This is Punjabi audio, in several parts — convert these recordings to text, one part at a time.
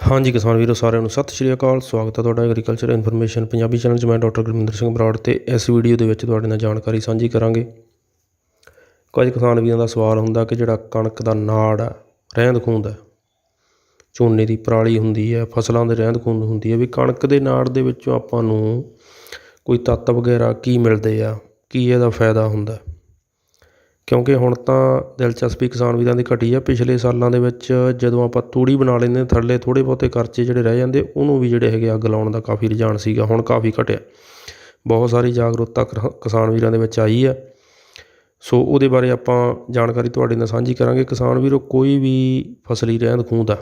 ਹਾਂਜੀ, ਕਿਸਾਨ ਵੀਰੋ, ਸਾਰਿਆਂ ਨੂੰ ਸਤਿ ਸ਼੍ਰੀ ਅਕਾਲ। ਸਵਾਗਤ ਹੈ ਤੁਹਾਡਾ ਐਗਰੀਕਲਚਰ ਇਨਫੋਰਮੇਸ਼ਨ ਪੰਜਾਬੀ ਚੈਨਲ 'ਚ। ਮੈਂ ਡਾਕਟਰ ਗੁਰਮਿੰਦਰ ਸਿੰਘ ਬਰਾੜ ਤੇ ਇਸ ਵੀਡੀਓ ਦੇ ਵਿੱਚ ਤੁਹਾਡੇ ਨਾਲ ਜਾਣਕਾਰੀ ਸਾਂਝੀ ਕਰਾਂਗੇ। ਕੁਝ ਕਿਸਾਨ ਵੀਰਾਂ ਦਾ ਸਵਾਲ ਹੁੰਦਾ ਕਿ ਜਿਹੜਾ ਕਣਕ ਦਾ ਨਾੜ ਹੈ, ਰਹਿੰਦ ਖੂੰਹਦ ਹੈ, ਝੋਨੇ ਦੀ ਪਰਾਲੀ ਹੁੰਦੀ ਹੈ, ਫਸਲਾਂ ਦੇ ਰਹਿੰਦ ਖੂੰਹਦ ਹੁੰਦੀ ਹੈ, ਵੀ ਕਣਕ ਦੇ ਨਾੜ ਦੇ ਵਿੱਚੋਂ ਆਪਾਂ ਨੂੰ ਕੋਈ ਤੱਤ ਵਗੈਰਾ ਕੀ ਮਿਲਦੇ ਆ, ਕੀ ਇਹਦਾ ਫਾਇਦਾ ਹੁੰਦਾ ਕਿਉਂਕਿ ਹੁਣ ਤਾਂ ਦਿਲਚਸਪੀ ਕਿਸਾਨ ਵੀਰਾਂ ਦੀ ਘਟੀ ਆ। ਪਿਛਲੇ ਸਾਲਾਂ ਦੇ ਵਿੱਚ ਜਦੋਂ ਆਪਾਂ ਤੂੜੀ ਬਣਾ ਲੈਂਦੇ ਥੱਲੇ ਥੋੜ੍ਹੇ ਬਹੁਤੇ ਖਰਚੇ ਜਿਹੜੇ ਰਹਿ ਜਾਂਦੇ, ਉਹਨੂੰ ਵੀ ਜਿਹੜੇ ਹੈਗੇ ਅੱਗ ਲਾਉਣ ਦਾ ਕਾਫੀ ਰੁਝਾਨ ਸੀਗਾ, ਹੁਣ ਕਾਫੀ ਘਟਿਆ। ਬਹੁਤ ਸਾਰੀ ਜਾਗਰੂਕਤਾ ਕਰ- ਕਿਸਾਨ ਵੀਰਾਂ ਦੇ ਵਿੱਚ ਆਈ ਆ। ਸੋ ਉਹਦੇ ਬਾਰੇ ਆਪਾਂ ਜਾਣਕਾਰੀ ਤੁਹਾਡੇ ਨਾਲ ਸਾਂਝੀ ਕਰਾਂਗੇ। ਕਿਸਾਨ ਵੀਰੋ ਕੋਈ ਵੀ ਫਸਲੀ ਰਹਿੰਦ ਖੂੰਹਦ ਆ,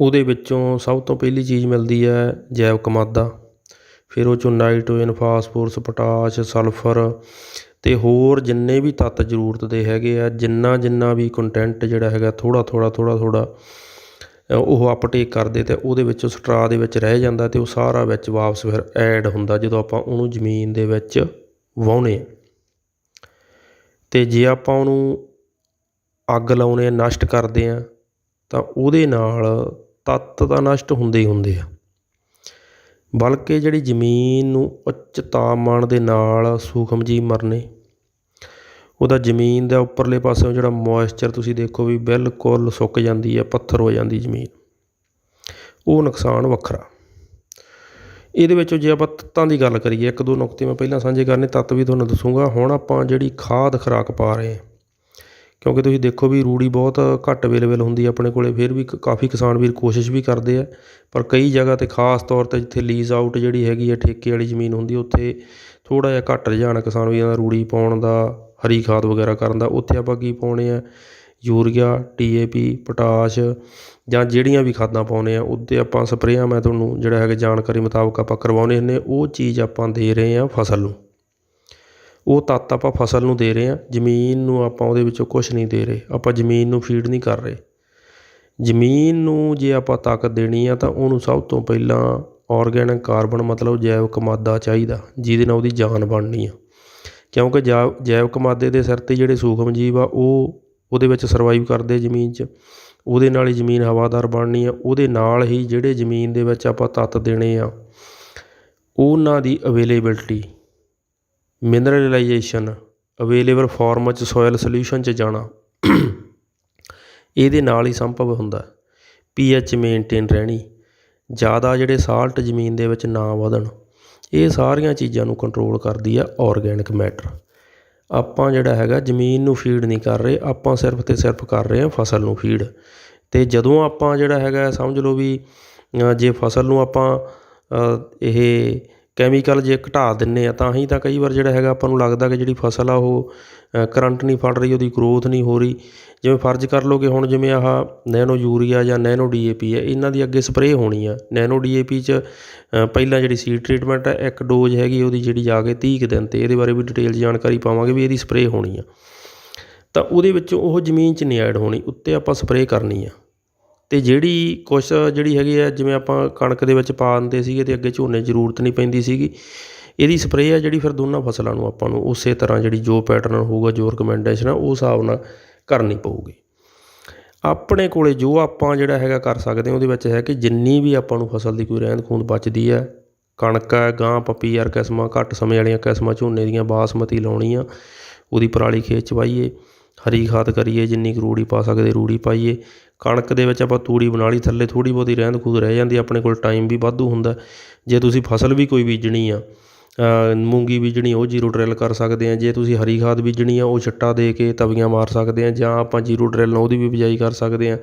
ਉਹਦੇ ਵਿੱਚੋਂ ਸਭ ਤੋਂ ਪਹਿਲੀ ਚੀਜ਼ ਮਿਲਦੀ ਹੈ ਜੈਵਿਕ ਮਾਦਾ। ਫਿਰ ਉਹ ਚੋਂ ਨਾਈਟ੍ਰੋਜਨ, ਫਾਸਫੋਰਸ, ਪੋਟਾਸ਼, ਸਲਫਰ ਅਤੇ ਹੋਰ ਜਿੰਨੇ ਵੀ ਤੱਤ ਜ਼ਰੂਰਤ ਦੇ ਹੈਗੇ ਆ, ਜਿੰਨਾ ਜਿੰਨਾ ਵੀ ਕੰਟੈਂਟ ਜਿਹੜਾ ਹੈਗਾ, ਥੋੜ੍ਹਾ ਥੋੜ੍ਹਾ ਥੋੜ੍ਹਾ ਥੋੜ੍ਹਾ ਉਹ ਅਪਟੇਕ ਕਰਦੇ ਅਤੇ ਉਹਦੇ ਵਿੱਚੋਂ ਸਟਰਾ ਦੇ ਵਿੱਚ ਰਹਿ ਜਾਂਦਾ ਅਤੇ ਉਹ ਸਾਰਾ ਵਿੱਚ ਵਾਪਸ ਫਿਰ ਐਡ ਹੁੰਦਾ ਜਦੋਂ ਆਪਾਂ ਉਹਨੂੰ ਜ਼ਮੀਨ ਦੇ ਵਿੱਚ ਵਾਹੁੰਦੇ ਹਾਂ। ਤੇ ਜੇ ਆਪਾਂ ਉਹਨੂੰ ਅੱਗ ਲਾਉਣੇ ਨਸ਼ਟ ਕਰਦੇ ਹਾਂ, ਤਾਂ ਉਹਦੇ ਨਾਲ ਤੱਤ ਤਾਂ ਨਸ਼ਟ ਹੁੰਦੇ ਹੀ ਹੁੰਦੇ ਆ। ਬਲਕਿ ਜਿਹੜੀ ਜ਼ਮੀਨ ਨੂੰ ਉੱਚ ਤਾਪਮਾਨ ਦੇ ਨਾਲ ਸੂਖਮ ਜੀਵ ਮਰਨੇ, ਉਹਦਾ ਜ਼ਮੀਨ ਦਾ ਉੱਪਰਲੇ ਪਾਸਿਓਂ ਜਿਹੜਾ ਮੋਇਸਚਰ ਤੁਸੀਂ ਦੇਖੋ ਵੀ ਬਿਲਕੁਲ ਸੁੱਕ ਜਾਂਦੀ ਹੈ, ਪੱਥਰ ਹੋ ਜਾਂਦੀ ਜ਼ਮੀਨ। ਉਹ ਨੁਕਸਾਨ ਵੱਖਰਾ। ਇਹਦੇ ਵਿੱਚੋਂ ਜੇ ਆਪਾਂ ਤੱਤਾਂ ਦੀ ਗੱਲ ਕਰੀਏ, ਇੱਕ ਦੋ ਨੁਕਤੇ ਮੈਂ ਪਹਿਲਾਂ ਸਾਂਝੇ ਕਰਨੇ, ਤੱਤ ਵੀ ਤੁਹਾਨੂੰ ਦੱਸੂਗਾ। ਹੁਣ ਆਪਾਂ ਜਿਹੜੀ ਖਾਦ ਖੁਰਾਕ ਪਾ ਰਹੇ ਹਾਂ ਕਿਉਂਕਿ ਤੁਸੀਂ ਦੇਖੋ ਵੀ ਰੂੜੀ ਬਹੁਤ ਘੱਟ ਅਵੇਲੇਬਲ ਹੁੰਦੀ ਆਪਣੇ ਕੋਲ, ਫਿਰ ਵੀ ਕ- ਕਾਫੀ ਕਿਸਾਨ ਵੀਰ ਕੋਸ਼ਿਸ਼ ਵੀ ਕਰਦੇ ਆ। ਪਰ ਕਈ ਜਗ੍ਹਾ ਤੇ ਖਾਸ ਤੌਰ ਤੇ ਜਿੱਥੇ ਲੀਜ਼ ਆਊਟ ਜਿਹੜੀ ਹੈਗੀ ਹੈ ਠੇਕੇ ਵਾਲੀ ਜ਼ਮੀਨ ਹੁੰਦੀ ਉੱਥੇ ਥੋੜ੍ਹਾ ਜਿਹਾ ਘੱਟ ਰੁਝਾਨ ਕਿਸਾਨ ਵੀਰਾਂ ਦਾ ਰੂੜੀ ਪਾਉਣ ਦਾ, ਹਰੀ ਖਾਦ ਵਗੈਰਾ ਕਰਨ ਦਾ। ਉੱਥੇ ਆਪਾਂ ਕੀ ਪਾਉਣੇ ਆ? Urea T A P, potash ਜਾਂ ਜਿਹੜੀਆਂ ਵੀ ਖਾਦਾਂ ਪਾਉਨੇ ਆ, ਉਹਦੇ ਆਪਾਂ ਸਪਰੇਆਂ ਮੈਂ ਤੁਹਾਨੂੰ ਜਿਹੜਾ ਹੈਗਾ ਜਾਣਕਾਰੀ ਮੁਤਾਬਕ ਆਪਾਂ ਕਰਵਾਉਣੇ ਹੁੰਦੇ ਉਹ ਚੀਜ਼ ਆਪਾਂ ਦੇ ਰਹੇ ਆ ਫਸਲ ਨੂੰ। ਉਹ ਤੱਤ ਆਪਾਂ ਫਸਲ ਨੂੰ ਦੇ ਰਹੇ ਹਾਂ, ਜ਼ਮੀਨ ਨੂੰ ਆਪਾਂ ਉਹਦੇ ਵਿੱਚੋਂ ਕੁਝ ਨਹੀਂ ਦੇ ਰਹੇ, ਆਪਾਂ ਜ਼ਮੀਨ ਨੂੰ ਫੀਡ ਨਹੀਂ ਕਰ ਰਹੇ। ਜ਼ਮੀਨ ਨੂੰ ਜੇ ਆਪਾਂ ਤਾਕਤ ਦੇਣੀ ਆ ਤਾਂ ਉਹਨੂੰ ਸਭ ਤੋਂ ਪਹਿਲਾਂ ਆਰਗੈਨਿਕ ਕਾਰਬਨ ਮਤਲਬ ਜੈਵਿਕ ਮਾਦਾ ਚਾਹੀਦਾ, ਜਿਹਦੇ ਨਾਲ ਉਹਦੀ ਜਾਨ ਬਣਨੀ ਆ। ਕਿਉਂਕਿ ਜਾ, ਜੈਵਿਕ ਮਾਦੇ ਦੇ ਸਿਰ ਤੇ ਜਿਹੜੇ ਸੂਖਮ ਜੀਵ ਆ, ਉਹ ਉਹਦੇ ਵਿੱਚ ਸਰਵਾਈਵ ਕਰਦੇ ਜ਼ਮੀਨ 'ਚ। ਉਹਦੇ ਨਾਲ ਹੀ ਜ਼ਮੀਨ ਹਵਾਦਾਰ ਬਣਨੀ ਆ, ਉਹਦੇ ਨਾਲ ਹੀ ਜਿਹੜੇ ਜ਼ਮੀਨ ਦੇ ਵਿੱਚ ਆਪਾਂ ਤੱਤ ਦੇਣੇ ਆ, ਉਹਨਾਂ ਦੀ ਅਵੇਲੇਬਿਲਟੀ ਮਿਨਰਲਾਈਜੇਸ਼ਨ ਅਵੇਲੇਬਲ ਫੋਰਮ 'ਚ ਸੋਇਲ ਸਲਿਊਸ਼ਨ 'ਚ ਜਾਣਾ। ਇਹਦੇ ਨਾਲ ਹੀ ਸੰਭਵ ਹੁੰਦਾ ਪੀ ਪੀਐਚ ਮੇਨਟੇਨ ਰਹਿਣੀ, ਜ਼ਿਆਦਾ ਜਿਹੜੇ ਸਾਲਟ ਜ਼ਮੀਨ ਦੇ ਵਿੱਚ ਨਾ ਵਧਣ, ਇਹ ਸਾਰੀਆਂ ਚੀਜ਼ਾਂ ਨੂੰ ਕੰਟਰੋਲ ਕਰਦੀ ਆ ਆਰਗੈਨਿਕ ਮੈਟਰ ਆਪਾਂ ਜਿਹੜਾ ਹੈਗਾ ਜ਼ਮੀਨ ਨੂੰ ਫੀਡ ਨਹੀਂ ਕਰ ਰਹੇ, ਆਪਾਂ ਸਿਰਫ ਤੇ ਸਿਰਫ ਕਰ ਰਹੇ ਹਾਂ ਫਸਲ ਨੂੰ ਫੀਡ ਤੇ ਜਦੋਂ ਆਪਾਂ ਜਿਹੜਾ ਹੈਗਾ, ਸਮਝ ਲਓ ਵੀ ਜੇ ਫਸਲ ਨੂੰ ਆਪਾਂ ਇਹ ਕੈਮੀਕਲ ਜੇ ਘਟਾ ਦਿੰਦੇ ਆ, ਤਾਂ ਹੀ ਤਾਂ ਕਈ ਵਾਰ ਜਿਹੜਾ ਹੈਗਾ ਆਪਾਂ ਨੂੰ ਲੱਗਦਾ ਕਿ ਜਿਹੜੀ ਫਸਲ ਆ ਉਹ ਕਰੰਟ ਨਹੀਂ ਫੜ ਰਹੀ, ਉਹਦੀ ਗਰੋਥ ਨਹੀਂ ਹੋ ਰਹੀ। ਜਿਵੇਂ ਫਰਜ਼ ਕਰ ਲਓ ਕਿ ਹੁਣ ਜਿਵੇਂ ਆਹ ਨੈਨੋ ਯੂਰੀਆ ਜਾਂ ਨੈਨੋ ਡੀਏਪੀ ਹੈ, ਇਹਨਾਂ ਦੀ ਅੱਗੇ ਸਪਰੇਅ ਹੋਣੀ ਆ। ਨੈਨੋ ਡੀਏਪੀ 'ਚ ਪਹਿਲਾਂ ਜਿਹੜੀ ਸੀਡ ਟ੍ਰੀਟਮੈਂਟ ਹੈ, ਇੱਕ ਡੋਜ਼ ਹੈਗੀ ਉਹਦੀ ਜਿਹੜੀ ਜਾ ਕੇ 30 ਕੁ ਦਿਨ ਤੇ, ਇਹਦੇ ਬਾਰੇ ਵੀ ਡਿਟੇਲ ਜਾਣਕਾਰੀ ਪਾਵਾਂਗੇ ਵੀ ਇਹਦੀ ਸਪਰੇਅ ਹੋਣੀ ਆ। ਤਾਂ ਉਹਦੇ ਵਿੱਚੋਂ ਉਹ ਜ਼ਮੀਨ 'ਚ ਨਹੀਂ ਐਡ ਹੋਣੀ, ਉੱਤੇ ਆਪਾਂ ਸਪਰੇਅ ਕਰਨੀ ਆ। ਅਤੇ ਜਿਹੜੀ ਕੁਛ ਜਿਹੜੀ ਹੈਗੀ ਆ, ਜਿਵੇਂ ਆਪਾਂ ਕਣਕ ਦੇ ਵਿੱਚ ਪਾ ਦਿੰਦੇ ਸੀਗੇ ਅਤੇ ਅੱਗੇ ਝੋਨੇ 'ਚ ਜ਼ਰੂਰਤ ਨਹੀਂ ਪੈਂਦੀ ਸੀਗੀ, ਇਹਦੀ ਸਪਰੇਅ ਆ ਜਿਹੜੀ ਫਿਰ ਦੋਨਾਂ ਫਸਲਾਂ ਨੂੰ ਆਪਾਂ ਨੂੰ ਉਸੇ ਤਰ੍ਹਾਂ ਜਿਹੜੀ ਜੋ ਪੈਟਰਨ ਹੋਊਗਾ, ਜੋ ਰਿਕਮੈਂਡੇਸ਼ਨ ਆ, ਉਹ ਹਿਸਾਬ ਨਾਲ ਕਰਨੀ ਪਊਗੀ। ਆਪਣੇ ਕੋਲੇ ਜੋ ਆਪਾਂ ਜਿਹੜਾ ਹੈਗਾ ਕਰ ਸਕਦੇ ਹਾਂ, ਉਹਦੇ ਵਿੱਚ ਹੈ ਕਿ ਜਿੰਨੀ ਵੀ ਆਪਾਂ ਨੂੰ ਫਸਲ ਦੀ ਕੋਈ ਰਹਿੰਦ ਖੂੰਦ ਬਚਦੀ ਹੈ ਕਣਕ ਹੈ ਗਾਂ, ਪੱਪੀ ਯਾਰ ਕਿਸਮਾਂ, ਘੱਟ ਸਮੇਂ ਵਾਲੀਆਂ ਕਿਸਮਾਂ, ਝੋਨੇ ਦੀਆਂ ਬਾਸਮਤੀ ਲਾਉਣੀ ਆ ਉਹਦੀ ਪਰਾਲੀ ਖੇਤ 'ਚ ਵਾਹੀਏ ਹਰੀ ਖਾਦ ਕਰੀਏ, ਜਿੰਨੀ ਕੁ ਰੂੜੀ ਪਾ ਸਕਦੇ ਰੂੜੀ ਪਾਈਏ। ਕਣਕ ਦੇ ਵਿੱਚ ਆਪਾਂ ਤੂੜੀ ਬਣਾ ਲਈ, ਥੱਲੇ ਥੋੜੀ ਬਹੁਤੀ ਰਹਿੰਦ ਖੂੰਦ ਰਹਿ ਜਾਂਦੀ, ਆਪਣੇ ਕੋਲ ਟਾਈਮ ਵੀ ਵਾਧੂ ਹੁੰਦਾ। ਜੇ ਤੁਸੀਂ ਫਸਲ ਵੀ ਕੋਈ ਬੀਜਣੀ ਆ ਮੂੰਗੀ ਬੀਜਣੀ, ਉਹ ਜੀਰੋ ਡਰਿਲ ਕਰ ਸਕਦੇ ਆ। ਜੇ ਤੁਸੀਂ ਹਰੀ ਖਾਦ ਬੀਜਣੀ ਆ, ਉਹ ਛੱਟਾ ਦੇ ਕੇ ਤਵੀਆਂ ਮਾਰ ਸਕਦੇ ਆ, ਜਾਂ ਆਪਾਂ ਜੀਰੋ ਡਰਿਲ ਨਾਲ ਉਹਦੀ ਵੀ ਬਿਜਾਈ ਕਰ ਸਕਦੇ ਆ।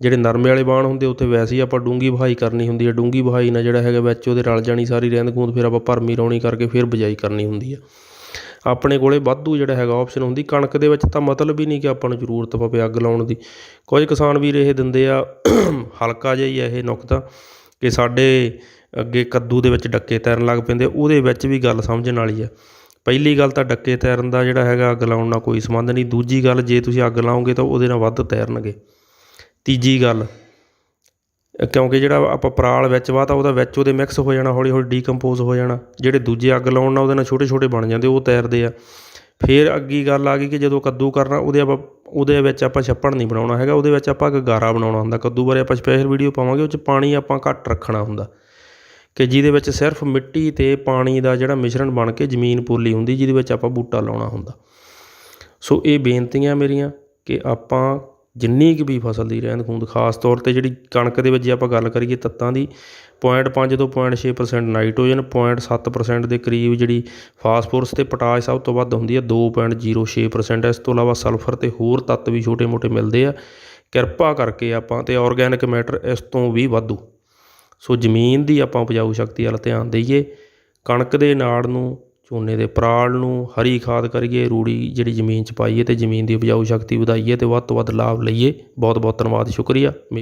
ਜਿਹੜੇ ਨਰਮੇ ਵਾਲੇ ਬਾਣ ਹੁੰਦੇ, ਉੱਥੇ ਵੈਸੇ ਹੀ ਆਪਾਂ ਡੂੰਗੀ ਵਹਾਈ ਕਰਨੀ ਹੁੰਦੀ ਹੈ ਡੂੰਗੀ ਵਹਾਈ ਨਾਲ ਜਿਹੜਾ ਹੈਗਾ ਵਿੱਚ ਉਹਦੇ ਰਲ ਜਾਣੀ ਸਾਰੀ ਰਹਿੰਦ ਖੂੰਦ ਫਿਰ ਆਪਾਂ ਭਰਮੀ ਰੌਣੀ ਕਰਕੇ ਫਿਰ ਬਿਜਾਈ ਕਰਨੀ ਹੁੰਦੀ ਆ। ਆਪਣੇ ਕੋਲੇ ਵਾਧੂ ਜਿਹੜਾ ਹੈਗਾ ਆਪਸ਼ਨ ਹੁੰਦੀ। ਕਣਕ ਦੇ ਵਿੱਚ ਤਾਂ ਮਤਲਬ ਹੀ ਨਹੀਂ ਕਿ ਆਪਾਂ ਨੂੰ ਜ਼ਰੂਰਤ ਪਵੇ ਅੱਗ ਲਾਉਣ ਦੀ। ਕੁਝ ਕਿਸਾਨ ਵੀਰ ਇਹ ਦਿੰਦੇ ਆ, ਹਲਕਾ ਜਿਹਾ ਹੀ ਆ ਇਹ ਨੁਕਤਾ ਕਿ ਸਾਡੇ ਅੱਗੇ ਕੱਦੂ ਦੇ ਵਿੱਚ ਡੱਕੇ ਤੈਰਨ ਲੱਗ ਪੈਂਦੇ, ਉਹਦੇ ਵਿੱਚ ਵੀ ਗੱਲ ਸਮਝਣ ਵਾਲੀ ਆ। ਪਹਿਲੀ ਗੱਲ ਤਾਂ ਡੱਕੇ ਤੈਰਨ ਦਾ ਜਿਹੜਾ ਹੈਗਾ ਅੱਗ ਲਾਉਣ ਨਾਲ ਕੋਈ ਸੰਬੰਧ ਨਹੀਂ। ਦੂਜੀ ਗੱਲ, ਜੇ ਤੁਸੀਂ ਅੱਗ ਲਾਓਗੇ ਤਾਂ ਉਹਦੇ ਨਾਲ ਵੱਧ ਤੈਰਨਗੇ। ਤੀਜੀ ਗੱਲ ਕਿਉਂਕਿ ਜਿਹੜਾ ਆਪਾਂ ਪਰਾਲ ਵਿੱਚ ਵਾਤਾ ਉਹਦਾ ਵਿੱਚ ਉਹਦੇ ਮਿਕਸ ਹੋ ਜਾਣਾ, ਹੌਲੀ ਹੌਲੀ ਡੀਕੰਪੋਜ਼ ਹੋ ਜਾਣਾ। ਜਿਹੜੇ ਦੂਜੇ ਅੱਗ ਲਾਉਣ ਨਾਲ ਉਹਦੇ ਨਾਲ ਛੋਟੇ ਛੋਟੇ ਬਣ ਜਾਂਦੇ, ਉਹ ਤੈਰਦੇ ਆ। ਫਿਰ ਅੱਗੀ ਗੱਲ ਆ ਗਈ ਕਿ ਜਦੋਂ ਕੱਦੂ ਕਰਨਾ, ਉਹਦੇ ਆਪਾਂ, ਉਹਦੇ ਵਿੱਚ ਆਪਾਂ ਛੱਪੜ ਨਹੀਂ ਬਣਾਉਣਾ ਹੈਗਾ, ਉਹਦੇ ਵਿੱਚ ਆਪਾਂ ਗਾਰਾ ਬਣਾਉਣਾ ਹੁੰਦਾ। ਕੱਦੂ ਬਾਰੇ ਆਪਾਂ ਸਪੈਸ਼ਲ ਵੀਡੀਓ ਪਾਵਾਂਗੇ, ਉਹ 'ਚ ਪਾਣੀ ਆਪਾਂ ਘੱਟ ਰੱਖਣਾ ਹੁੰਦਾ। ਕਿ ਜਿਹਦੇ ਵਿੱਚ ਸਿਰਫ ਮਿੱਟੀ ਅਤੇ ਪਾਣੀ ਦਾ ਜਿਹੜਾ ਮਿਸ਼ਰਣ ਬਣ ਕੇ ਜ਼ਮੀਨ ਪੋਲੀ ਹੁੰਦੀ, ਜਿਹਦੇ ਵਿੱਚ ਆਪਾਂ ਬੂਟਾ ਲਾਉਣਾ ਹੁੰਦਾ। ਸੋ ਇਹ ਬੇਨਤੀਆਂ ਮੇਰੀਆਂ ਕਿ ਆਪਾਂ ਜਿੰਨੀ ਕੁ ਵੀ ਫਸਲ ਦੀ ਰਹਿੰਦ ਖੂੰਹਦ, ਖਾਸ ਤੌਰ 'ਤੇ ਜਿਹੜੀ ਕਣਕ ਦੇ ਵਿੱਚ ਜੇ ਆਪਾਂ ਗੱਲ ਕਰੀਏ ਤੱਤਾਂ ਦੀ ਪੁਆਇੰਟ ਪੰਜ ਤੋਂ ਪੁਆਇੰਟ ਛੇ ਪਰਸੈਂਟ ਨਾਈਟ੍ਰੋਜਨ ਪੁਆਇੰਟ ਸੱਤ ਪਰਸੈਂਟ ਦੇ ਕਰੀਬ ਜਿਹੜੀ ਫਾਸਫੋਰਸ ਅਤੇ ਪੋਟਾਸ਼ ਸਭ ਤੋਂ ਵੱਧ ਹੁੰਦੀ ਹੈ, ਦੋ ਪੁਆਇੰਟ ਜੀਰੋ ਛੇ ਪਰਸੈਂਟ ਇਸ ਤੋਂ ਇਲਾਵਾ ਸਲਫਰ ਅਤੇ ਹੋਰ ਤੱਤ ਵੀ ਛੋਟੇ ਮੋਟੇ ਮਿਲਦੇ ਆ। ਕਿਰਪਾ ਕਰਕੇ ਆਪਾਂ ਅਤੇ ਆਰਗੈਨਿਕ ਮੈਟਰ ਇਸ ਤੋਂ ਵੀ ਵਾਧੂ। ਸੋ ਜ਼ਮੀਨ ਦੀ ਆਪਾਂ ਉਪਜਾਊ ਸ਼ਕਤੀ ਵੱਲ ਧਿਆਨ ਦਈਏ। ਕਣਕ ਦੇ ਨਾੜ ਨੂੰ ਝੋਨੇ ਦੇ ਪਰਾਲ ਨੂੰ ਹਰੀ ਖਾਦ ਕਰੀਏ, ਰੂੜੀ ਜਿਹੜੀ ਜ਼ਮੀਨ 'ਚ ਪਾਈਏ ਅਤੇ ਜ਼ਮੀਨ ਦੀ ਉਪਜਾਊ ਸ਼ਕਤੀ ਵਧਾਈਏ ਅਤੇ ਵੱਧ ਤੋਂ ਵੱਧ ਲਾਭ ਲਈਏ। ਬਹੁਤ ਬਹੁਤ ਧੰਨਵਾਦ, ਸ਼ੁਕਰੀਆ।